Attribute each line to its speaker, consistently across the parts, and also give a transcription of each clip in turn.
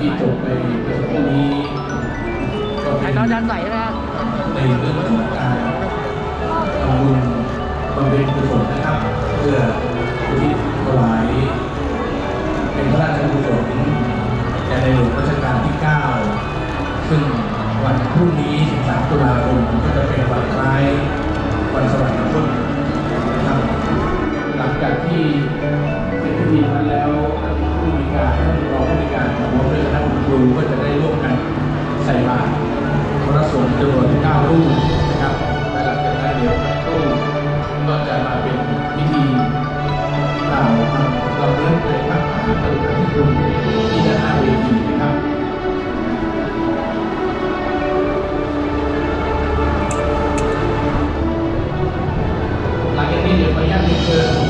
Speaker 1: ที่จบไปเมื่อสักครู่นี้ก็เป็
Speaker 2: ไอ้
Speaker 1: น
Speaker 2: น้องจันใส่นะ
Speaker 1: ในเรื่องของการทำบุญบำเพ็ญกุศลนะครับ เพื่ออุทิศถวายเป็นพระราชกุศลแด่ในหลวงรัชกาลที่ 9 ซึ่งวันพรุ่งนี้ 13 ตุลาคมก็จะเป็นวันคล้ายวันสวรร ก็จะได้ร่วมกันใส่บาตรพระสงฆ์จำนวน9รูปนะครับและหลังจากนั้นเดี๋ยวรูปก็จะมาเป็นพิธีกล่าวคำเราเริ่มในพระมหากรุณาธิคุณที่ด้านหน้าเวทีนะครับหลังจากนี้เดี๋ยวขออนุญาตเรียนเชิญ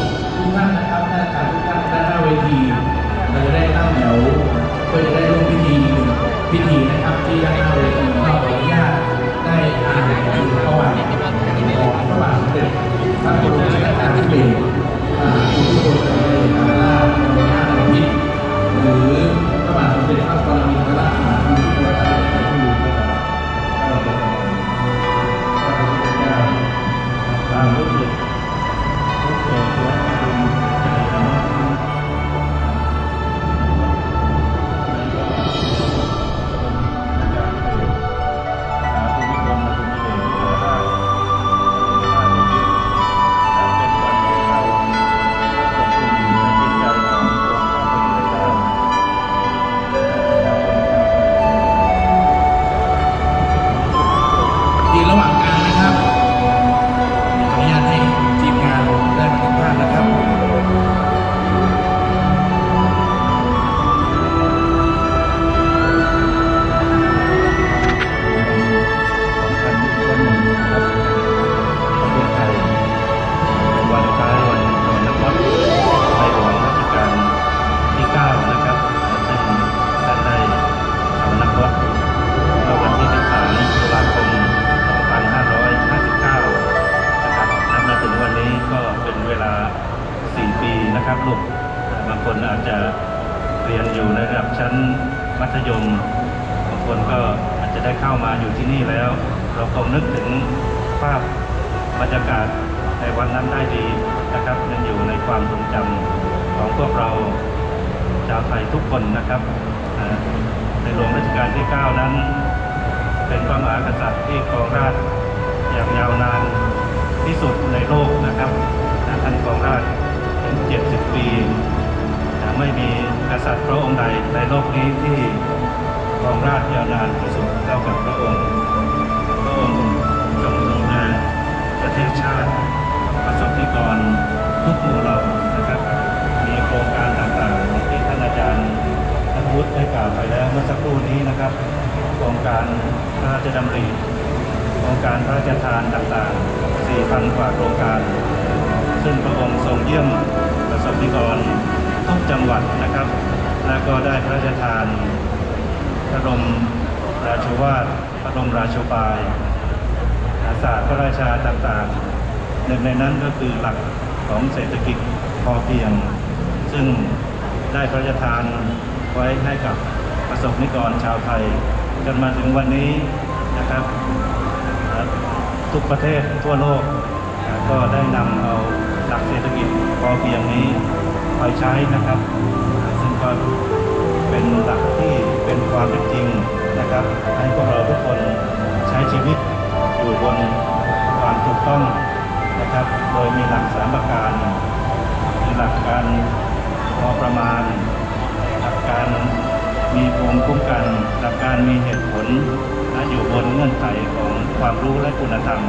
Speaker 1: บชั้นมั
Speaker 3: ธยมบางคนก็อาจจะได้เข้ามาอยู่ที่นี่แล้ว เราคงนึกถึงภาพบรรยากาศในวันนั้นได้ดีนะครับยังอยู่ในความทรงจำของพวกเราชาวไทยทุกคนนะครับในหลวงรัชกาลที่ 9 นั้น เป็นพระมหากษัตริย์ที่ครองราชอย่างยาวนานที่สุดในโลกนะครับท่านครองราชถึง 70 ปี ไม่มีกษัตริย์พระองค์ใดในโลกนี้ที่ครองราชยาวนานที่สุดเท่ากับพระองค์ พระองค์ทรงดูแลประเทศชาติประสบนิกรทุกหมู่เหล่านะครับ มีโครงการต่างๆที่ท่านอาจารย์นัทวุฒิได้กล่าวไปแล้วเมื่อสักครู่นี้นะครับ โครงการพระราชดำริโครงการพระราชทานต่างๆ4,000กว่าโครงการ ซึ่งพระองค์ทรงเยี่ยมประสบนิกร ทุกจังหวัดนะครับ และก็ได้พระราชทานพระบรมราชวาทพระบรมราชบายอาศาสตร์พระราชาต่างๆหนึ่งในนั้นก็คือหลักของเศรษฐกิจพอเพียง ซึ่งได้พระราชทานไว้ให้กับประสบนิกรชาวไทย จนมาถึงวันนี้นะครับ ทุกประเทศทั่วโลกก็ได้นำเอาหลักเศรษฐกิจพอเพียงนี้ ไปใช้นะครับ ซึ่งก็เป็นหลักที่เป็นความเป็นจริงนะครับ ให้พวกเราทุกคนใช้ชีวิตอยู่บนความถูกต้องนะครับ โดยมีหลักสามประการคือหลักการพอประมาณ หลักการมีภูมิคุ้มกัน หลักการมีเหตุผลและอยู่บนเงื่อนไขของความรู้และคุณธรรม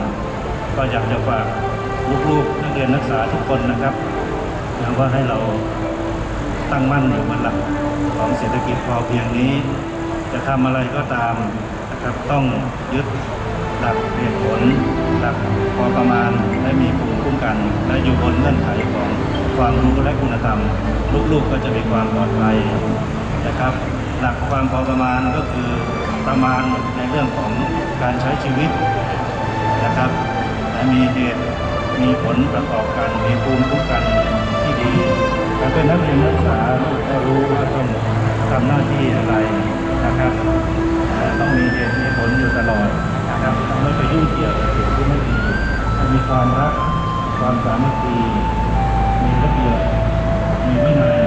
Speaker 3: ก็อยากจะฝากลูกๆนักเรียนนักศึกษาทุกคนนะครับ นะว่าให้เราตั้งมั่นอยู่บนหลักของเศรษฐกิจพอเพียงนี้ จะทำอะไรก็ตามนะครับต้องยึดหลักเหตุผลหลักพอประมาณและมีภูมิคุ้มกัน และอยู่บนเงื่อนไขของความรู้และคุณธรรม ลูกๆก็จะมีความปลอดภัยนะครับ หลักความพอประมาณก็คือประมาณในเรื่องของการใช้ชีวิตนะครับและมีเหตุ มีผลประกอบกันมีภูมิคุ้มกันที่ดีการเป็นนักเรียนนักศึกษาต้องรู้ว่าต้องทำหน้าที่อะไรนะครับต้องมีเหตุมีผลอยู่ตลอดนะครับไม่ไปยุ่งเกี่ยวกับสิ่งที่ไม่ดีมีความรักความสามัคคีมีระเบียบมีวินัย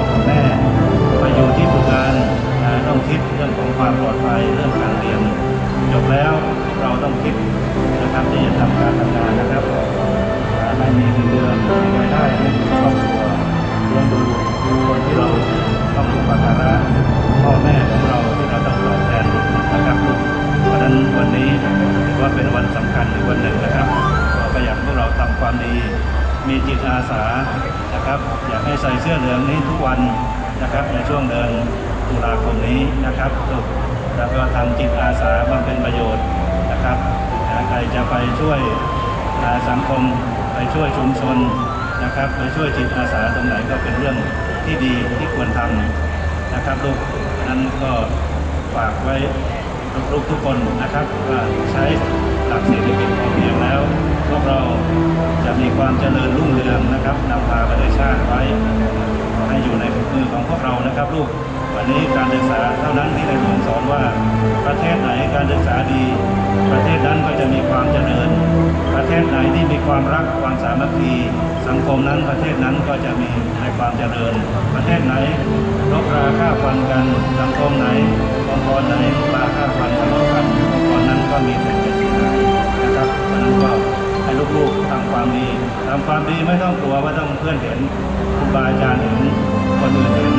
Speaker 3: คุณพ่อคุณแม่ไปอยู่ที่ฝึกงานนะต้องคิดเรื่องของความปลอดภัยเรื่องการเรียนจบแล้วเราต้องคิดนะครับที่จะทำการทำงานนะครับไม่มีเงินเดือนมีรายได้ให้ครอบครัวเลี้ยงดูคนที่เราต้องอุปการะพ่อแม่ของเราที่เราต้องตอบแทนนะครับเพราะฉะนั้นวันนี้ถือว่าเป็นวันสำคัญอีกวันหนึ่งนะครับก็อยากให้พวกเราทำความดีมีจิตอาสา นะครับ อยากให้ใส่เสื้อเหลืองนี้ทุกวันนะครับ ในช่วงเดือนตุลาคมนี้นะครับแล้วก็ทำจิตอาสาบำเพ็ญประโยชน์นะครับใครจะไปช่วยสังคมไปช่วยชุมชนนะครับ ไปช่วยจิตอาสาตรงไหนก็เป็นเรื่องที่ดีที่ควรทำนะครับลูกนั้นก็ฝากไว้ลูกๆทุกคนนะครับว่าใช้ หลักเศรษฐกิจพอเพียงแล้ว พวกเราจะมีความเจริญรุ่งเรืองนะครับนำพาประเทศชาติไว้ให้อยู่ในมือของพวกเรานะครับลูกวันนี้การศึกษาเท่านั้นที่ในหลวงสอนว่าประเทศไหนการศึกษาดี ประเทศนั้นก็จะมีความเจริญ ประเทศไหนที่มีความรักความสามัคคีสังคมนั้นประเทศนั้นก็จะมีในความเจริญ ประเทศไหนลบราค่าฟันกันสังคมไหนองค์กรไหนลบราค่าฟันทะเลาะกันองค์กรนั้นก็มีแต่ เพราะฉะนั้นก็ให้ลูกๆทำความดีทำความดีไม่ต้องกลัวว่าต้องเพื่อนเห็นครูบาอาจารย์เห็นคนอื่นเห็น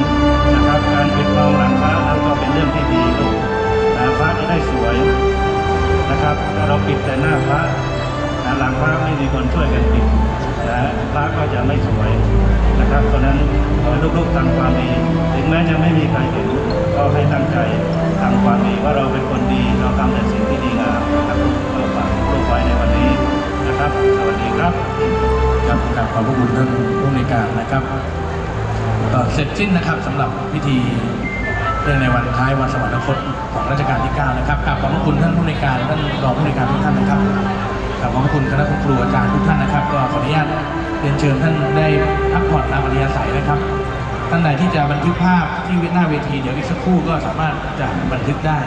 Speaker 3: นะครับ การปิดทองหลังพระนั้นก็เป็นเรื่องที่ดีลูกนะพระจะได้สวยนะครับถ้าเราปิดแต่หน้าพระนะหลังพระไม่มีคนช่วยกันปิดนะพระก็จะไม่สวยนะครับเพราะนั้นขอให้ลูกๆทำความดีถึงแม้จะไม่มีใครเห็นก็ให้ตั้งใจทำความดีว่าเราเป็นคนดีเราทำแต่สิ่งที่ดีงามนะครับ ครับ สวัสดีครับ
Speaker 1: ครับกราบขอบพระคุณท่านผู้ในการนะครับก็เสร็จสิ้นนะครับสำหรับพิธีเรื่องในวันท้ายวันสวรรคตของรัชกาลที่9นะครับกราบขอบพระคุณท่านผู้ในการท่านรองผู้ในการทุกท่านนะครับกราบขอบพระคุณคณะคุณครูอาจารย์ทุกท่านนะครับ ก็ขออนุญาตเรียนเชิญท่านได้พักผ่อนตามอัธยาศัยนะครับท่านใดที่จะบันทึกภาพที่หน้าเวทีเดี๋ยวอีกสักครู่ก็สามารถจะบันทึกได้